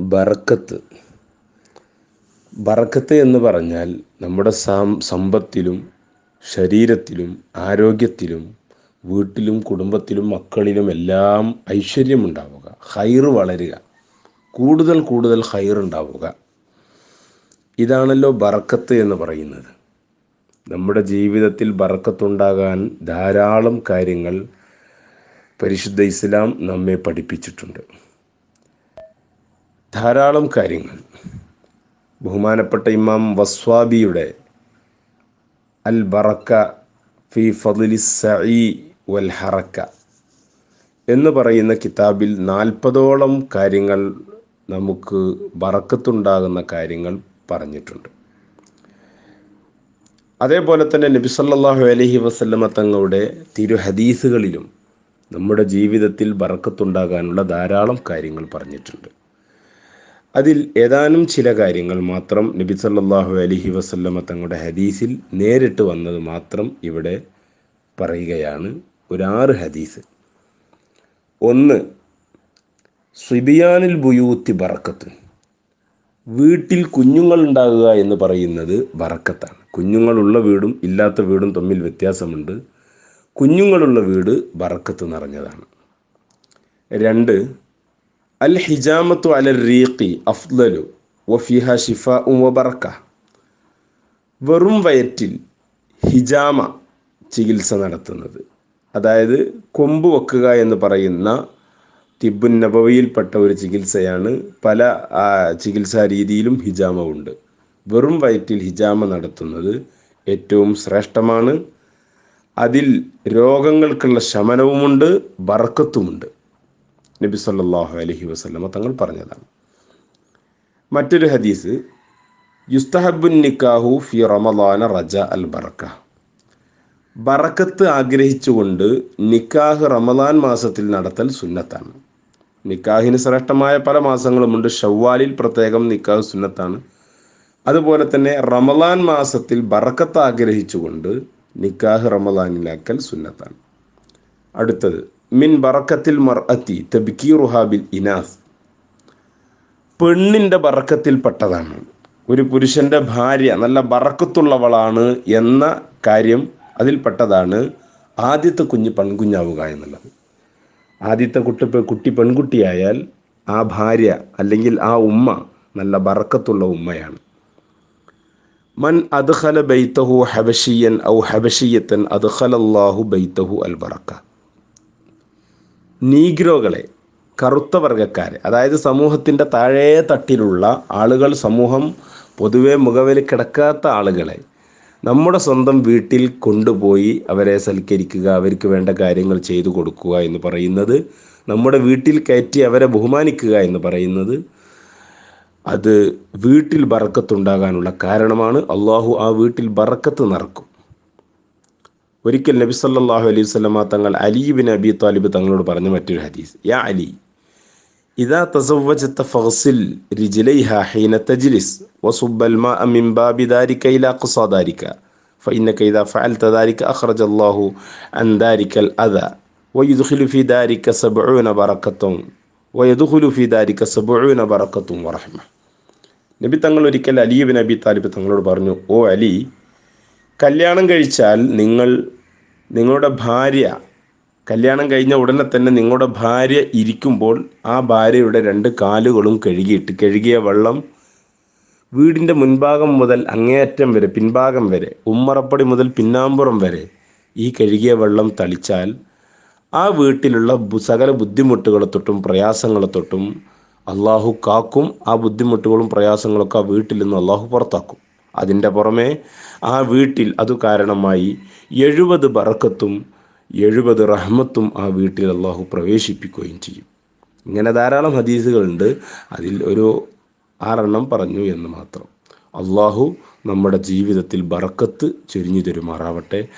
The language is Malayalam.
ബറക്കത്ത്. ബറക്കത്ത് എന്ന് പറഞ്ഞാൽ നമ്മുടെ സാം സമ്പത്തിലും ശരീരത്തിലും ആരോഗ്യത്തിലും വീട്ടിലും കുടുംബത്തിലും മക്കളിലും എല്ലാം ഐശ്വര്യമുണ്ടാവുക. ഹൈർ വളരുക. കൂടുതൽ കൂടുതൽ ഹൈർ ഉണ്ടാവുക. ഇതാണല്ലോ ബറക്കത്ത് എന്ന് പറയുന്നത്. നമ്മുടെ ജീവിതത്തിൽ ബറക്കത്തുണ്ടാകാൻ ധാരാളം കാര്യങ്ങൾ പരിശുദ്ധ ഇസ്ലാം നമ്മെ പഠിപ്പിച്ചിട്ടുണ്ട്. ധാരാളം കാര്യങ്ങൾ. ബഹുമാനപ്പെട്ട ഇമാം വസ്വാബിയുടെ അൽ ബറക്ക ഫി ഫضലി സഈ വൽ ഹറക്ക എന്ന് പറയുന്ന കിതാബിൽ നാൽപ്പതോളം കാര്യങ്ങൾ നമുക്ക് ബറക്കത്തുണ്ടാകുന്ന കാര്യങ്ങൾ പറഞ്ഞിട്ടുണ്ട്. അതേപോലെ തന്നെ നബി സല്ലല്ലാഹു അലൈഹി വസല്ലമ തങ്ങളുടെ തിരു ഹദീസുകളിലും നമ്മുടെ ജീവിതത്തിൽ ബറക്കത്തുണ്ടാകാനുള്ള ധാരാളം കാര്യങ്ങൾ പറഞ്ഞിട്ടുണ്ട്. അതിൽ ഏതാനും ചില കാര്യങ്ങൾ മാത്രം നബി സല്ലാഹു അലഹി വസല്ലമ തങ്ങളുടെ ഹദീസിൽ നേരിട്ട് വന്നത് മാത്രം ഇവിടെ പറയുകയാണ്. ഒരാറ് ഹദീസ്. ഒന്ന് സ്വിബിയാനിൽ ബുയൂത്തി ബറക്കത്ത്. വീട്ടിൽ കുഞ്ഞുങ്ങൾ ഉണ്ടാകുക എന്ന് പറയുന്നത് ബറക്കത്താണ്. കുഞ്ഞുങ്ങളുള്ള വീടും ഇല്ലാത്ത വീടും തമ്മിൽ വ്യത്യാസമുണ്ട്. കുഞ്ഞുങ്ങളുള്ള വീട് ബറക്കത്ത് നിറഞ്ഞതാണ്. രണ്ട് അൽ ഹിജാമത്തു അല റീഖി അഫ്ലലു വഫിഹ ഷിഫ വബറക്ക വെറും വയറ്റിൽ ഹിജാമ ചികിത്സ നടത്തുന്നത്. അതായത് കൊമ്പ് വെക്കുക എന്ന് പറയുന്ന തിബുൻ നബവിയിൽപ്പെട്ട ഒരു ചികിത്സയാണ്. പല ചികിത്സാ രീതിയിലും ഹിജാമ ഉണ്ട്. വെറും വയറ്റിൽ ഹിജാമ നടത്തുന്നത് ഏറ്റവും ശ്രേഷ്ഠമാണ്. അതിൽ രോഗങ്ങൾക്കുള്ള ശമനവുമുണ്ട് ബറക്കത്തുമുണ്ട് നബി സല്ലാഹു അലഹി വസല്ലമ തങ്ങൾ പറഞ്ഞതാണ്. മറ്റൊരു ഹദീസ് യുസ്തഹബുൻ നിക്കാഹു ഫി റമദാന റജ അൽ ബറക്ക. ബറക്കത്ത് ആഗ്രഹിച്ചുകൊണ്ട് നിക്കാഹ് റമദാൻ മാസത്തിൽ നടത്തൽ സുന്നത്താണ്. നിക്കാഹിന് ശ്രേഷ്ഠമായ പല മാസങ്ങളുമുണ്ട്. ഷവ്വാലിൽ പ്രത്യേകം നിക്കാഹ് സുന്നത്താണ്. അതുപോലെ തന്നെ റമദാൻ മാസത്തിൽ ബറക്കത്ത് ആഗ്രഹിച്ചുകൊണ്ട് നിക്കാഹ് റമദാനിലാക്കൽ സുന്നത്താണ്. അടുത്തത് മിൻ ബറക്കത്തിൽ മർഅത്തി തബ്കീറുഹാബിൽ ഇനാസ്. പെണ്ണിന്റെ ബറക്കത്തിൽപ്പെട്ടതാണ് ഒരു പുരുഷന്റെ ഭാര്യ നല്ല ബറക്കത്തുള്ളവളാണ് എന്ന കാര്യം അതിൽപ്പെട്ടതാണ് ആദ്യത്തെ കുഞ്ഞ് പെൺകുഞ്ഞാവുക എന്നുള്ളത്. ആദ്യത്തെ കുട്ടി കുട്ടി പെൺകുട്ടിയായാൽ ആ ഭാര്യ അല്ലെങ്കിൽ ആ ഉമ്മ നല്ല ബറക്കത്തുള്ള ഉമ്മയാണ്. മൻ അദ്ഖല ബൈത്തഹു ഹബഷിയൻ ഔ ഹബഷിയത്തൻ അദ്ഖലല്ലാഹു ബൈത്തഹു അൽ ബറക്ക നീഗ്രോകളെ കറുത്ത വർഗക്കാരെ അതായത് സമൂഹത്തിന്റെ താഴേ തട്ടിലുള്ള ആളുകൾ സമൂഹം പൊതുവെ മുഖവിൽ കിടക്കാത്ത ആളുകളെ നമ്മുടെ സ്വന്തം വീട്ടിൽ കൊണ്ടുപോയി അവരെ സൽക്കരിക്കുക അവർക്ക് വേണ്ട കാര്യങ്ങൾ ചെയ്തു കൊടുക്കുക എന്ന് പറയുന്നത് നമ്മുടെ വീട്ടിൽ കയറ്റി അവരെ ബഹുമാനിക്കുക എന്ന് പറയുന്നത് അത് വീട്ടിൽ ബറക്കത്തുണ്ടാകാനുള്ള കാരണമാണ്. അള്ളാഹു ആ വീട്ടിൽ ബറക്കത്ത് നിറക്കും. ഒരിക്കൽ നബി സല്ലല്ലാഹു അലൈഹി വസല്ലമ തങ്ങൾ അലീബിൻ അബി താലിബ് തങ്ങളോട് പറഞ്ഞ മറ്റൊരു ഹദീസ് യാ അലി ഇതാ തസവ്വജത ഫഗ്സിൽ റിജ്ലൈഹ ഹീന തജ്ലിസ് വസുബ്ബ الماء من باب ذلك الى قصى ذلك فانك اذا فعلت ذلك اخرج الله عن ذلك الاذى ويدخل في ذلك سبعون بركة ويدخل في ذلك سبعون بركة ورحمة നബി തങ്ങൾ ഒരിക്കൽ അലീബിൻ അബി താലിബ് തങ്ങളോട് പറഞ്ഞു ഓ അലി കല്യാണം കഴിച്ചാൽ നിങ്ങൾ നിങ്ങളുടെ ഭാര്യ കല്യാണം കഴിഞ്ഞ ഉടനെ തന്നെ നിങ്ങളുടെ ഭാര്യ ഇരിക്കുമ്പോൾ ആ ഭാര്യയുടെ രണ്ട് കാലുകളും കഴുകിയിട്ട് കഴുകിയ വെള്ളം വീടിന്റെ മുൻഭാഗം മുതൽ അങ്ങേയറ്റം വരെ പിൻഭാഗം വരെ ഉമ്മറപ്പടി മുതൽ പിന്നാമ്പുറം വരെ ഈ കഴുകിയ വെള്ളം തളിച്ചാൽ ആ വീട്ടിലുള്ള സകല ബുദ്ധിമുട്ടുകളെ തൊട്ടും പ്രയാസങ്ങളെ തൊട്ടും അള്ളാഹു കാക്കും. ആ ബുദ്ധിമുട്ടുകളും പ്രയാസങ്ങളൊക്കെ ആ വീട്ടിൽ നിന്ന് അള്ളാഹു പുറത്താക്കും. അതിന്റെ പുറമെ ആ വീട്ടിൽ അതു കാരണമായി എഴുപത് ബറക്കത്തും എഴുപത് റഹ്മത്തും ആ വീട്ടിൽ അള്ളാഹു പ്രവേശിപ്പിക്കുകയും ചെയ്യും. ഇങ്ങനെ ധാരാളം ഹദീസുകളുണ്ട്. അതിൽ ഒരു ആറെണ്ണം പറഞ്ഞു എന്ന് മാത്രം. അള്ളാഹു നമ്മുടെ ജീവിതത്തിൽ ബറക്കത്ത് ചൊരിഞ്ഞു തരുമാറാവട്ടെ.